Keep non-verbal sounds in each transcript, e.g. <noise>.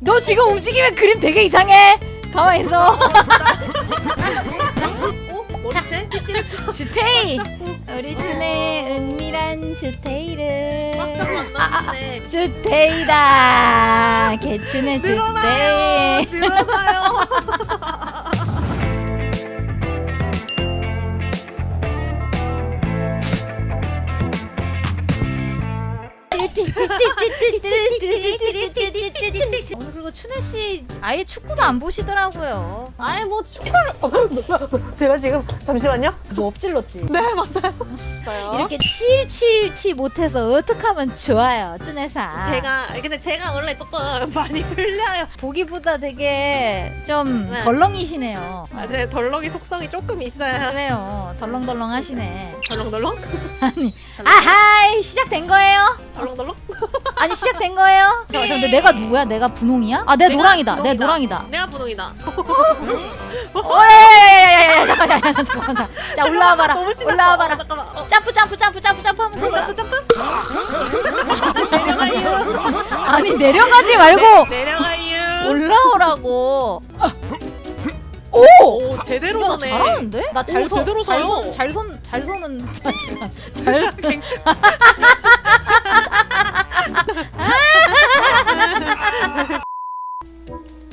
너 지금 움직이면 그림 되게 이상해. 가만히 있어. 어? <laughs> 머리채? 주테이. 우리 춘의 은밀한 주테이를. 꽉짝 만나시네. 주테이다. 개춘의 늘어나요. 주테이. 늘어나요. <laughs> 오늘 그리고 춘혜 씨 아예 축구도 안 보시더라고요. 아예 뭐 축구를 제가 지금 잠시만요. 뭐 엎질렀지. 네 맞아요. <laughs> 이렇게 칠칠치 못해서 어떡하면 좋아요, 춘혜 사. 제가 근데 제가 원래 조금 <laughs> 많이 흘려요. 보기보다 되게 좀 네. 덜렁이시네요. 아, 제 덜렁이 속성이 조금 있어요. 그래요, 덜렁덜렁 <laughs> 하시네. 덜렁덜렁? 아니, 아하이 시작된 거예요? 덜렁덜렁? 아니 시작된 거예요? 저, 근데 내가 누구야? 내가 분홍이야? 아 내가 노랑이다. 내 노랑이다. 내가 분홍이다. 어야야야야야야 잠깐 야, 야, 잠깐 잠깐. 자 올라와 봐라. 올라와 봐라. 잠깐만. 어. 점프 점프 점프 점프 점프 하면서 올라. 점프 점프. 내려가요. 아니 내려가지 말고 네, 내려가요. 올라오라고. 오! 오 제대로 야, 서네. 잘하는데? 나잘 서. 제대로 서요. 잘 선. 잘 서는. <laughs> 아, <laughs> 잘. 아, <laughs>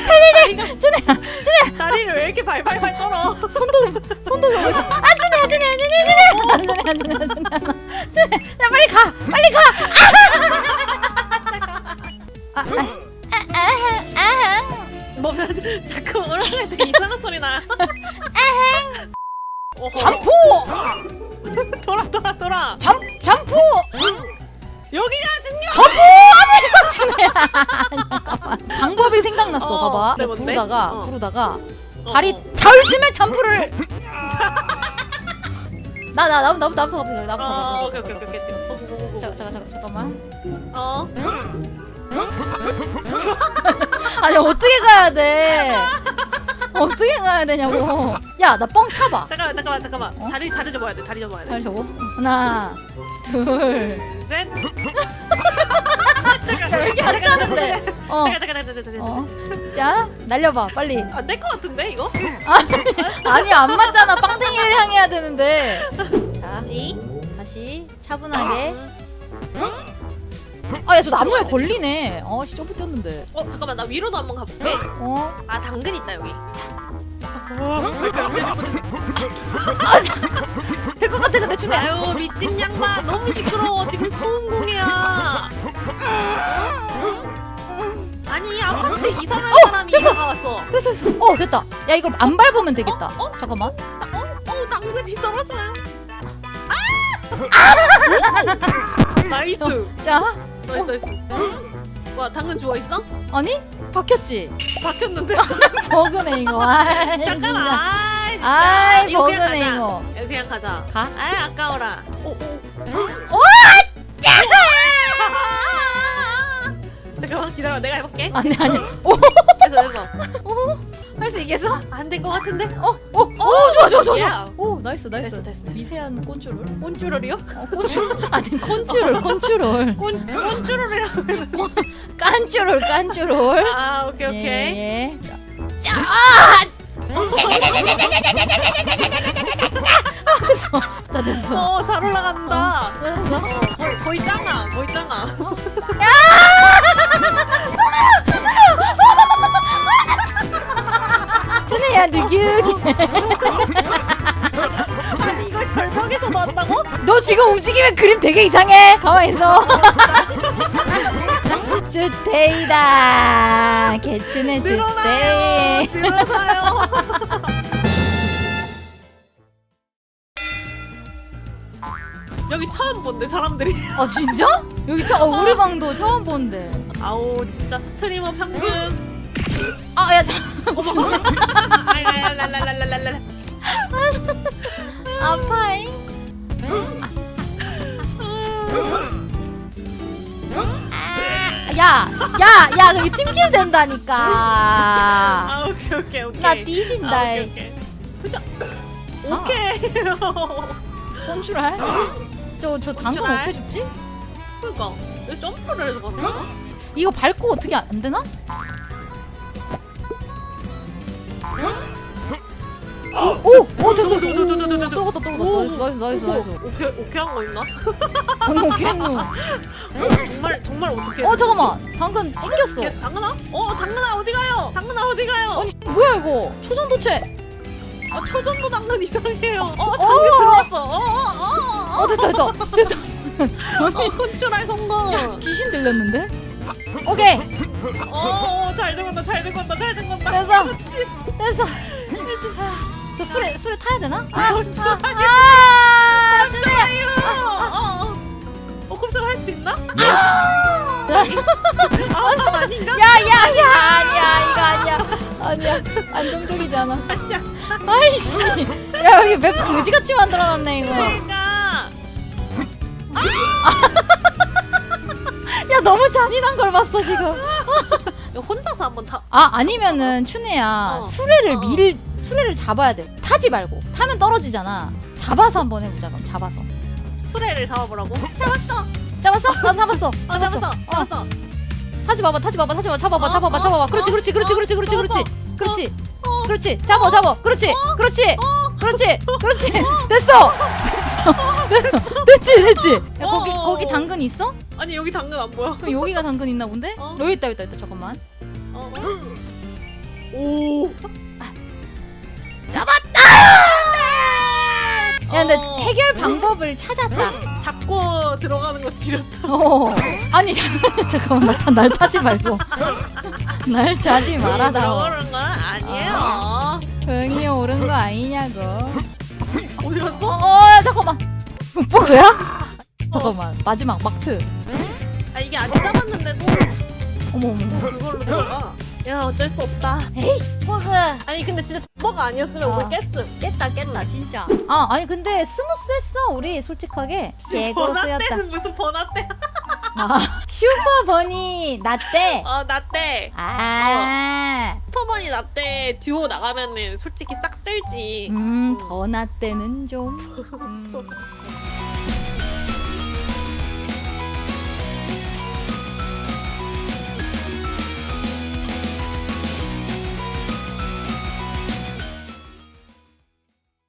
오케이. 춘혜야 춘혜야 다리를 왜 이렇게 발발발 떨어? 손도 손도 아 춘혜야 춘혜야 춘혜야 춘혜야 춘혜야 춘혜야 춘혜야 춘혜 야 빨리 가 빨리 가 아, 아, 아, 아, 뭐 자꾸 어른할 때 이상한 소리 나. 어허. 점프 돌아 돌아 돌아. 점 점프 여기가 중요. 점프 아니 춘혜야 잠깐만 방법이 생각났어 어, 봐봐 그래, 뭔데? 부르다가 어. 부르다가 어. 다리 닿을쯤에 점프를 <laughs> 나나 나부터 나부터 나부터 나부터 어 오케이 오케이 오케이 오케이. 어, 고, 고, 고. 잠깐 잠깐 잠깐 잠깐만 어. <laughs> 아니 어떻게 가야 돼 어떻게 가야 되냐고 야 나 뻥 차봐 잠깐만 잠깐만 잠깐만. 어? 다리 다리 접어야 돼. 다리 접어야 돼. 다시 저거 하나 둘 셋. <laughs> 야, 왜 이렇게 안 차는데? 어, 잠깐 잠깐 잠깐 잠깐. 어. 자, 날려봐, 빨리. 안될 것 같은데 이거? 아니, 안 맞잖아. 빵댕이를 향해야 되는데. 자, 다시. 다시 차분하게. 아, 야, 저 나무에 걸리네. 어, 씨, 점프 뛰었는데. 어 잠깐만 나 위로도 한번 가볼게. 어? 아 당근 있다 여기. 될 것 같아, 근데 준혜. 아유 밑집 양반 너무 시끄러워 지금 소음공이야. 아니 아파트 이상한 사람이 이사가 왔어. 그래서, 그래서. 어, 됐다. 야, 이거 안 밟으면 되겠다. 어? 어? 잠깐만. 어? 어 당근이 떨어져요. 아! 나이스. 자, 나이스 나이스. 와 당근 죽어 있어? 아니? 박혔지? 박혔는데. <laughs> 버그네, 이거. 아이, 잠깐만. 진짜. 아 진짜. 아이, 이거 그냥 버그네, 가자. 이거. 이거 그냥 가자. 가? 아 아까워라. 오 오. <laughs> 잠깐만 기다려 내가 해볼게. 아니. 오, <laughs> 됐어 됐어. 오, 할 수 있겠어? 안 된 것 같은데? 어, 어, 오, 좋아, 좋아, 좋아. 야. 오, 나이스, 나이스. 됐어, 됐어, 됐어. 미세한 꼰추롤. 꼰쭈롤이요? 어, 꼰추 아니 꼰추롤, 꼰추롤. 꼰 꼰쭈롤이라고. 깐추롤, 깐추롤. 아 오케이 오케이. 예, 예. 자, 아! 아, 됐어. 자, 됐어. 어 잘 올라간다. 됐어. 거의 거의 짱아 거의 짱아. 느끼기. 아니 이걸 절벽에서 나왔다고? 너 지금 움직이면 그림 되게 이상해. 가만히 있어. <laughs> 주테이다. 개춘의 늘어나요. 늘어나요. 여기 처음 본데 사람들이. 아, 진짜? 여기 처, 어, 우리 방도 처음 본데. 아우 진짜 스트리머 평균 어야 저 아파잉 야야 야 그게 팀킬 된다니까 아 오케이 오케이 오케이. 나 뒤진다 아, 오케이 오케이. 그죠? 아. 오케이. 꼰출할 저저 당근 꼰출할? 어떻게 줍지 그러니까 왜 점프를 해서 갔나? 이거 밟고 어떻게 안 되나 오 오 됐어 저, 저, 저, 저, 저, 저. 떨궜다 떨궜다 나이스 나이스 나이스 나이스 오케이 오케이 한거 있나? 어머 겠노 정말 정말 어떻게? 어 잠깐만 당근 튕겼어 걔, 당근아? 어 당근아 어디 가요? 당근아 어디 가요? 아니 뭐야 이거 초전도체 아 초전도 당근 이상해요. 어 어. 당근 들어왔어. 어어어 어 됐다 됐다 됐다 어, 컨트롤 성공. 귀신 들렸는데 오케이 어잘 된건다 잘 된건다 잘 된건다. 됐어 됐어 아, 저 술에 술에 타야 되나? 아, 컨트롤 아 주세요 어어 어 컵스를 할수 있나? 야, 아 아닌가? 야야야 아니야 이거 아니야. 아니야 안정적이지 않아. 아시야. 아이씨. 야 여기 맵 그지같이 만들어놨네 이거. 그러니까 <laughs> 야 너무 잔인한 걸 봤어 지금. <laughs> 혼자서 한번 타. 아 아니면은 춘혜야 어. 수레를 어. 밀 수레를 잡아야 돼. 타지 말고. 타면 떨어지잖아. 잡아서 한번 해보자 그럼. 잡아서. 수레를 잡아보라고. 잡았어. 잡았어? 나도 잡았어. 어 잡았어. 어. 잡았어. 타지 봐봐 타지 봐봐 타지 봐 잡아봐 어, 잡아봐 어, 잡아봐. 그렇지 어, 그렇지 그렇지 어, 그렇지 그렇지 그렇지. 잡았어. 그렇지. 어. 그렇지. 잡아 잡아 그렇지. 그렇지. 그렇지. <laughs> 그렇지. 됐어. <laughs> 됐어. 됐지 됐지. 야 거기 어. 거기 당근 있어? 아니 여기 당근 안 보여. 그럼 여기가 당근 있나 본데? 어. 여기 있다 여기 있다, 있다 잠깐만 어, 어. <gasps> 오. 야 근데 어. 해결 방법을 찾았다 <gasps> 잡고 들어가는 거 지렸다. 어 아니 <laughs> 잠- 잠깐만 나, 날 차지 말고 날 차지 말아다오 그런 건 아니에요. 조용히 오른 거 아니냐고 어디 갔어? 어 잠깐만 버그야? 잠깐만 마지막 막트 아 이게 안 잡았는데도 어머 어머 그걸로 들어가. 야 어쩔 수 없다. 에이 버그 아니 근데 진짜 버가 아니었으면 어. 우리 깼음. 깼다 깼다 진짜 아 아니 근데 스무스했어 우리 솔직하게 개고수였다 번화때는 무슨 번화 때? <laughs> 아 슈퍼 버니 나때 아나 때. 아 슈퍼머니 나때 듀오 나가면은 솔직히 싹 쓸지. 음, 더나 때는 좀. <laughs> 음.